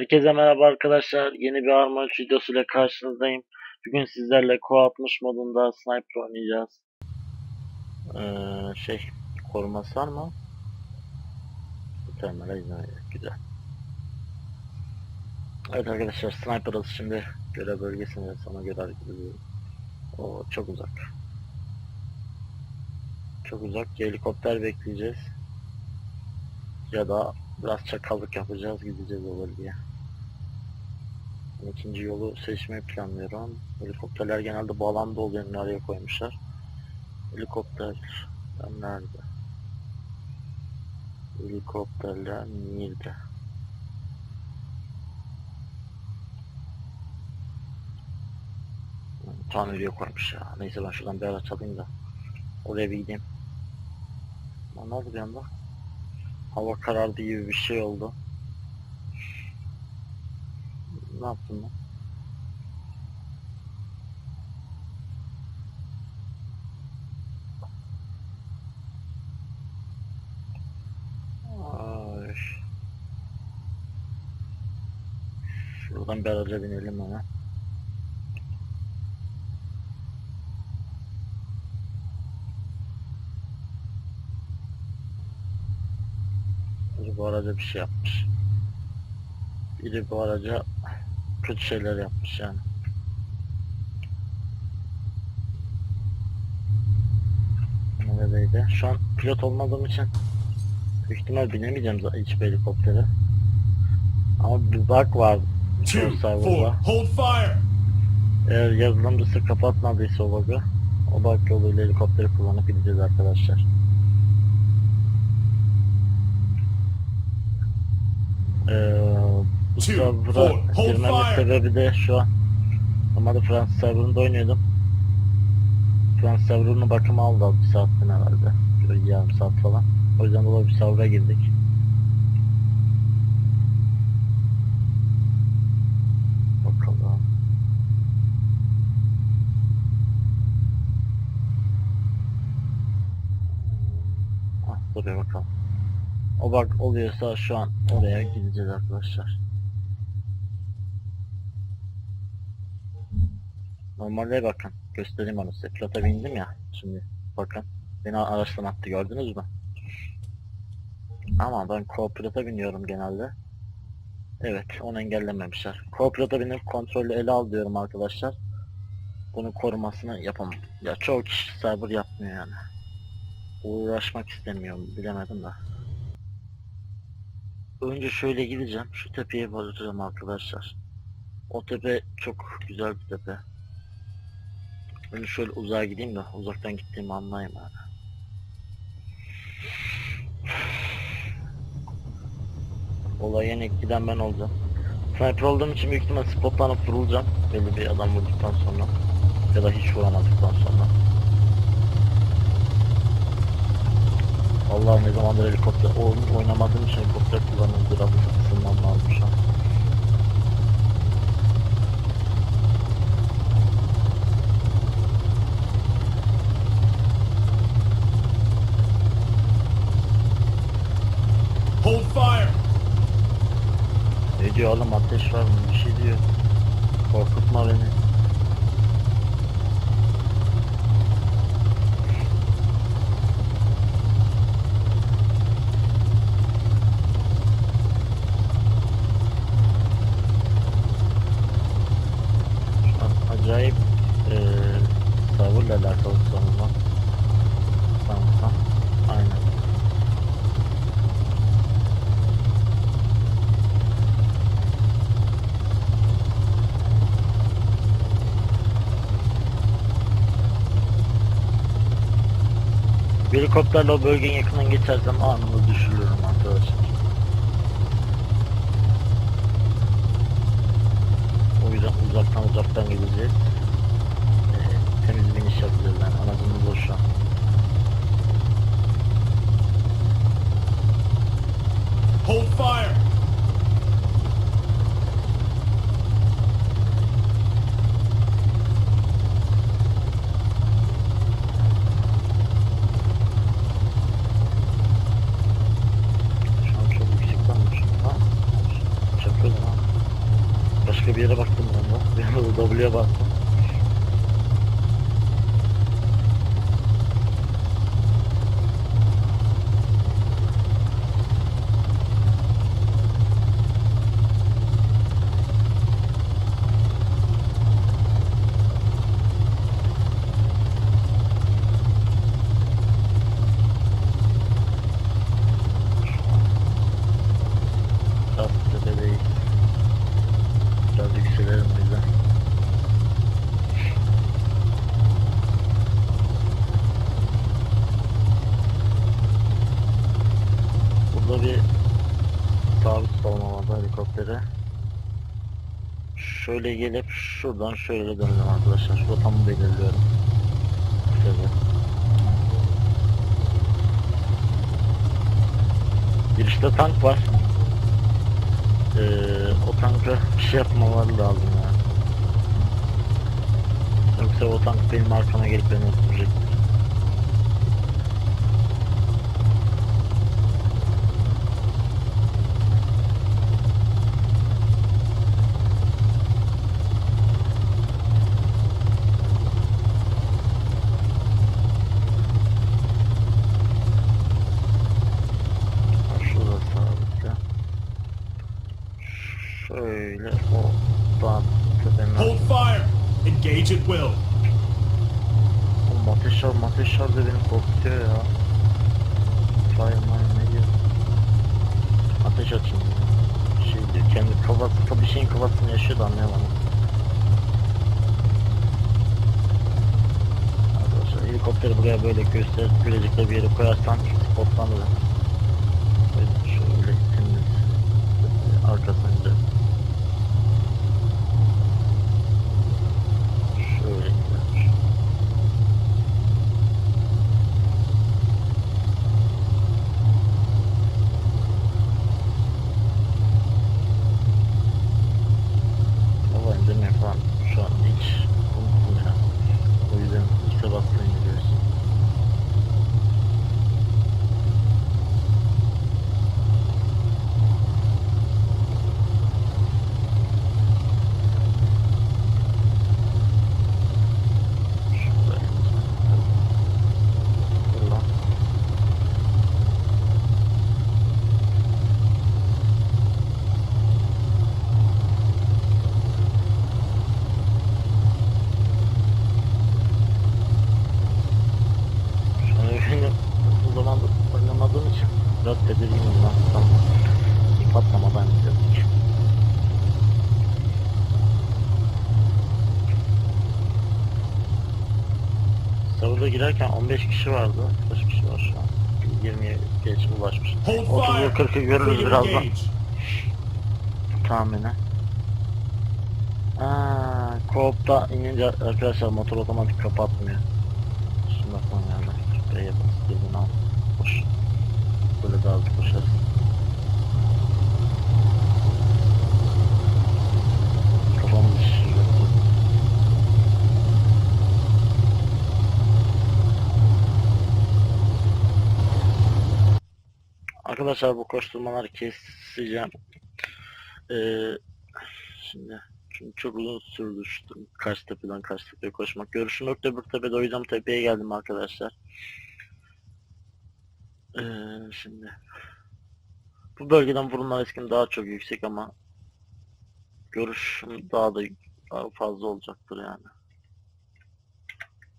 Herkese merhaba arkadaşlar. Yeni bir Arma 3 videosuyla karşınızdayım. Bugün sizlerle Co-60 modunda Sniper oynayacağız. Ee, şey, koruması var mı? Termale izin. Güzel. Evet arkadaşlar Sniper'ız şimdi görev bölgesinde sana göre hareket ediyorum. O çok uzak. Çok uzak. Helikopter bekleyeceğiz. Ya da biraz çakallık yapacağız gideceğiz o bölgeye. İkinci yolu seçmeyi planlıyorum. Helikopterler genelde bağlamda oluyor nereye koymuşlar. Helikopter nerede? Helikopterler nerede? Tam öyle koymuş ya. Neyse ben şuradan bir araç da. Oraya bir gideyim. Lan Ne oldu bir anda? Hava karardı gibi bir şey oldu. Ne yaptın lan? Ay. Şuradan bir araca binelim hemen. Bu araca bir şey yapmış. Biri bu araca kötü şeyler yapmış yani. Neredeydi? Şu an pilot olmadığım için büyük ihtimal binemeyeceğim hiçbir helikoptere. Ama bir bug var Two, bu four, hold fire! Eğer yazılımcısı kapatmadıysa o bug'ı o bug yoluyla helikopteri kullanıp gideceğiz arkadaşlar. Ee, bu Two, server'a four, hold girmemin fire. sebebi de şu an normalde Fransız serverında oynuyordum. Fransız serverının bakımı aldı bir saatten herhalde. Böyle yarım saat falan. O yüzden dolayı bir server'a girdik. Bakalım. Ah, buraya bakalım. O bak oluyorsa şu an oraya gideceğiz arkadaşlar. Normalde bakın göstereyim onu size. Pilota bindim ya şimdi bakın. Beni araçtan attı gördünüz mü? Ama ben co-pilota biniyorum genelde. Evet onu engellememişler. Co-pilota binip kontrolü ele al diyorum arkadaşlar. Bunun korumasını yapamam. Ya çoğu kişi cyber yapmıyor yani. Uğraşmak istemiyorum bilemedim de. Önce şöyle gideceğim. Şu tepeye varacağım arkadaşlar. O tepe çok güzel bir tepe. Önce şöyle uzağa gideyim de uzaktan gittiğimi anlayayım yani. Olaya en ilk giden ben olacağım. Sniper olduğum için büyük ihtimal spotlanıp vurulacağım. Belli bir adam vurduktan sonra. Ya da hiç vuramadıktan sonra. Allah ne zamandır helikopter oynamadığım için helikopter kullanıyorum biraz ısınmam lazım şu an. Diyor oğlum ateş var mı bir şey diyor. Korkutma beni. Helikopterle o bölgenin yakından geçersem anında düşürülürüm arkadaşlar. O yüzden uzaktan uzaktan gideceğiz. Ee, temiz bir iniş yapacağız yani amacımız o şu. Hold fire! Başka bir yere baktım ben de. W'ye baktım. Şöyle gelip şuradan şöyle döneceğim arkadaşlar. Rotamı belirliyorum. Şöyle. Girişte tank var. Ee, o tanka bir şey yapmaları lazım ya. Yoksa o tank benim arkama gelip beni öldürecek. Da beni korkutuyor ya. Fireman ne diyor? Ateş açın. Şey diyor, kendi kafası, bir şeyin kafasını yaşıyor da anlayamadım. Arkadaşlar helikopteri buraya böyle göster, görecekler bir yere koyarsan spotlanır. Böyle şöyle temiz. Arkasında. Şöyle gider. Hava indirme falan şu an hiç unuttum ya. O yüzden X'e bastığını gidiyoruz. Şurada Dur lan. Şu an oyunu uzun zamandır oynamadığım için biraz tedirginim lan. Tam bir patlamadan bitirdik. Serverda girerken 15 kişi vardı. Kaç kişi var şu an? 20'ye geç ulaşmış. Hold 30'u fire. 40'ı görürüz birazdan tahminen. Aa, Coop'ta inince arkadaşlar motor otomatik kapatmıyor. Şimdi bakmam yani. B'ye bas, birini al. Koş. Böyle daha hızlı koşarız. Arkadaşlar bu koşturmaları keseceğim. Ee, şimdi, şimdi çok uzun sürdü şu karşı tepeden karşı tepeye koşmak. Görüşüm yok da bir tepede o yüzden tepeye geldim arkadaşlar. Ee, şimdi bu bölgeden vurulma riskim daha çok yüksek ama görüşüm daha da daha fazla olacaktır yani.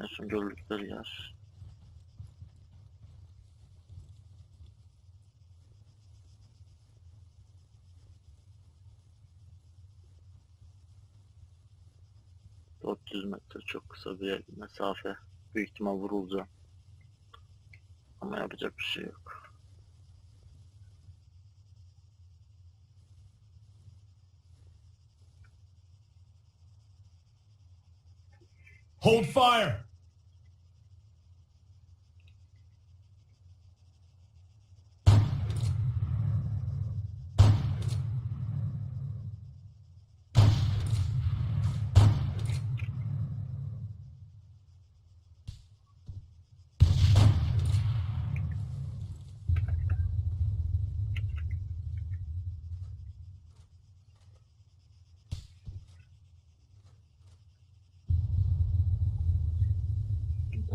En son gördükleri yer. ...400 metre çok kısa bir mesafe. Büyük ihtimal vurulacağım. Ama yapacak bir şey yok. Hold fire.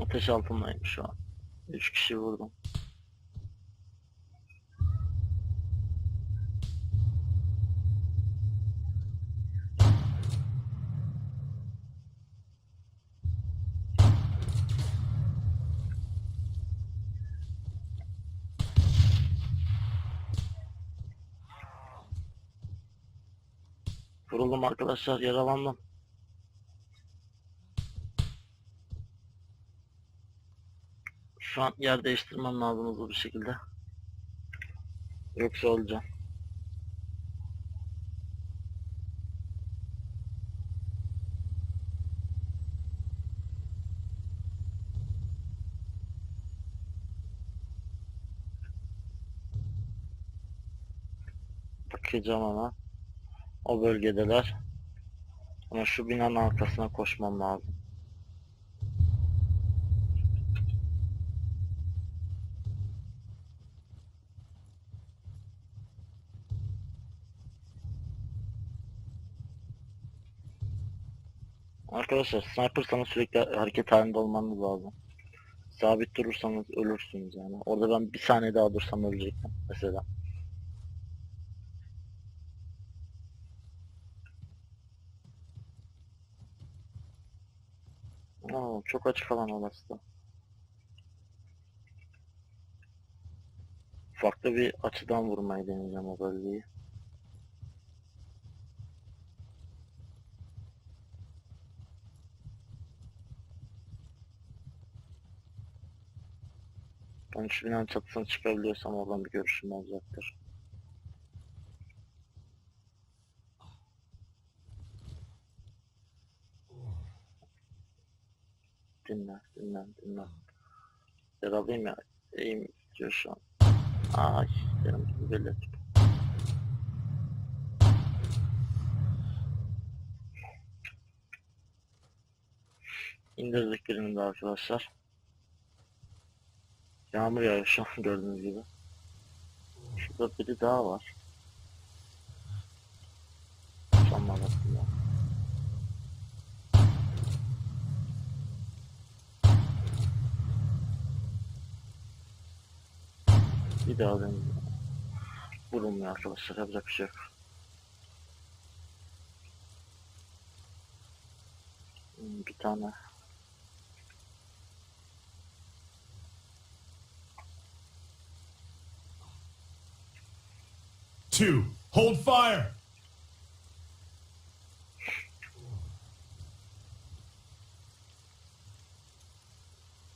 Ateş altındayım şu an. 3 kişi vurdum. Vuruldum arkadaşlar yaralandım. Şu an yer değiştirmem lazım hızlı bir şekilde. Yoksa olacağım. Bakacağım ama. O bölgedeler. Ama şu binanın arkasına koşmam lazım. Arkadaşlar snipersanız sürekli hareket halinde olmanız lazım. Sabit durursanız ölürsünüz yani. Orada ben bir saniye daha dursam ölecektim mesela. Aa, çok açık alan orası da. Farklı bir açıdan vurmayı deneyeceğim o bölgeyi. Ben şu binanın çatısına çıkabiliyorsam oradan bir görüşüm olacaktır. Dinle, dinle, dinle. Yaralıyım ya. İyiyim diyor şu an. Ay, benim gibi belli. İndirdik birini de arkadaşlar. Yağmur yağıyor şu an gördüğünüz gibi. Şurada biri daha var. Sanma aslında. Bir daha deneyim. Vurulmuyor arkadaşlar yapacak bir şey yok. Bir tane Two. Hold fire.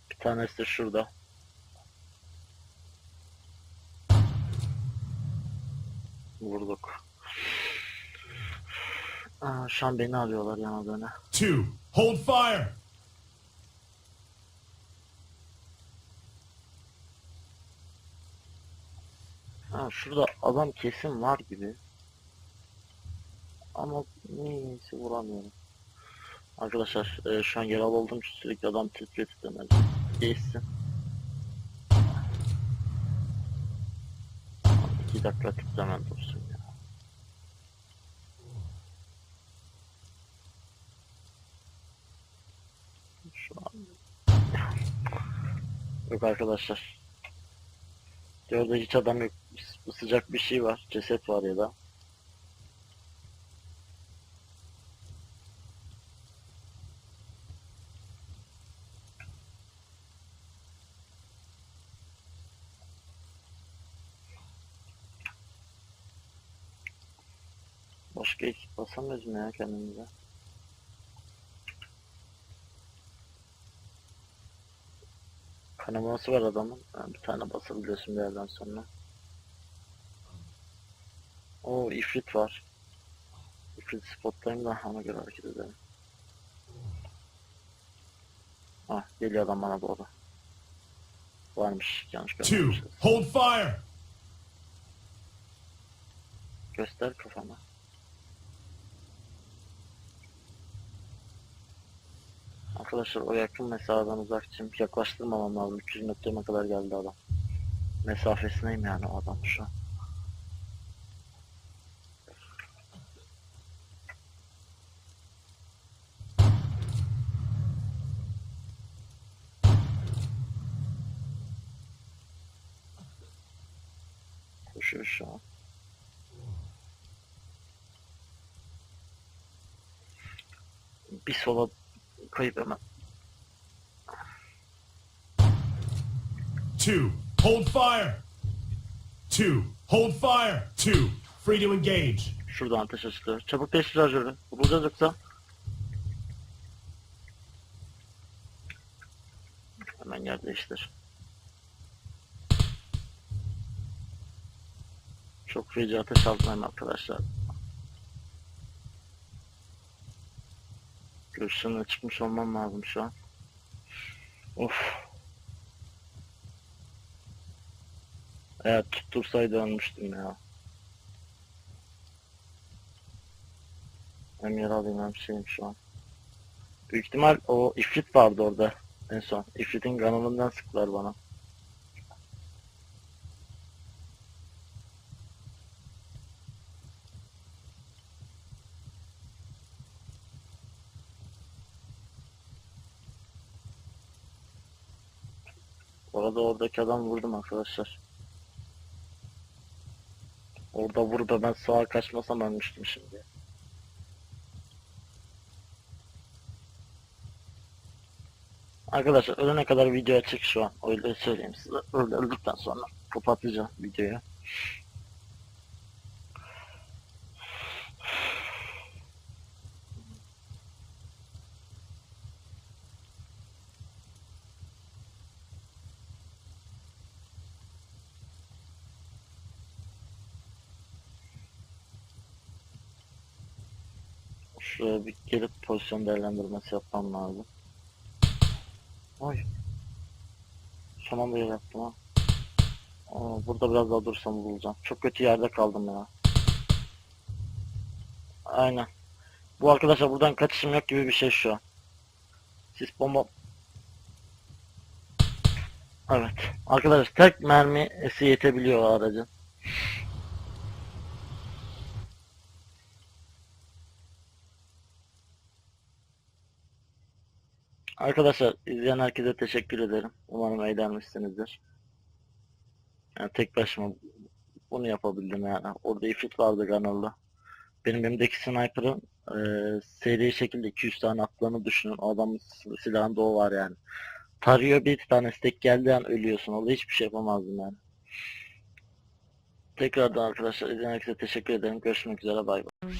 Bir tanesi de şurada. Vurduk. Aa, şu an beni arıyorlar yana döne. Two. Hold fire. Ha, şurada adam kesin var gibi. Ama neyse vuramıyorum. Arkadaşlar e, şu an yaralı olduğum için sürekli adam titriyor titremez. Geçsin. İki dakika titremem dursun. Yok arkadaşlar. Orada hiç adam yok. Sıcak bir şey var. Ceset var ya da. Başka ekip basamıyoruz mu ya kendimize? Kanaması var adamın. Bir tane basabiliyorsun bir yerden sonra. O ifrit var. İfrit spotlayayım da ona göre hareket edelim. Ah geliyor adam bana doğru. Varmış yanlış Two. görmemişiz. Hold fire. Göster kafana. Arkadaşlar o yakın mesafeden uzak için yaklaştırmamam lazım. 300 metreme kadar geldi adam. Mesafesindeyim yani o adam şu an. Koşuyor şu an. Bir sola hemen. Two. Hold fire. Two. Hold fire. Two. Free to engage. Şuradan ateş açılıyor. Çabuk değiştir şarjörü. Vurulacağız yoksa. Hemen yer değiştir. Çok feci ateş altındayım arkadaşlar. Görüşlerine çıkmış olmam lazım şu an. Of. Eğer tuttursaydı ölmüştüm ya. Hem yara alayım hem şeyim şu an. Büyük ihtimal o ifrit vardı orada en son. İfritin kanalından sıktılar bana. Orada oradaki adam vurdum arkadaşlar. Orada vur da ben sağa kaçmasam ölmüştüm şimdi. Arkadaşlar ölene kadar video açık şu an. Öyle söyleyeyim size. Öldükten sonra kapatacağım videoyu. Şuraya bir gelip pozisyon değerlendirmesi yapmam lazım. Ay. Son anda yer yaptım ha. Aa, burada biraz daha dursam bulacağım. Çok kötü yerde kaldım ya. Aynen. Bu arkadaşlar buradan kaçışım yok gibi bir şey şu an. Sis bomba... Evet. Arkadaşlar tek mermisi yetebiliyor aracın. Arkadaşlar izleyen herkese teşekkür ederim. Umarım eğlenmişsinizdir. Yani tek başıma bunu yapabildim yani. Orada ifrit vardı kanalda. Benim elimdeki sniper'ın eee seri şekilde 200 tane attığını düşünün. O adamın sil- silahında o var yani. Tarıyor bir tane tek geldiği an ölüyorsun. Orada hiçbir şey yapamazdım yani. Tekrardan arkadaşlar izleyen herkese teşekkür ederim. Görüşmek üzere bay bay.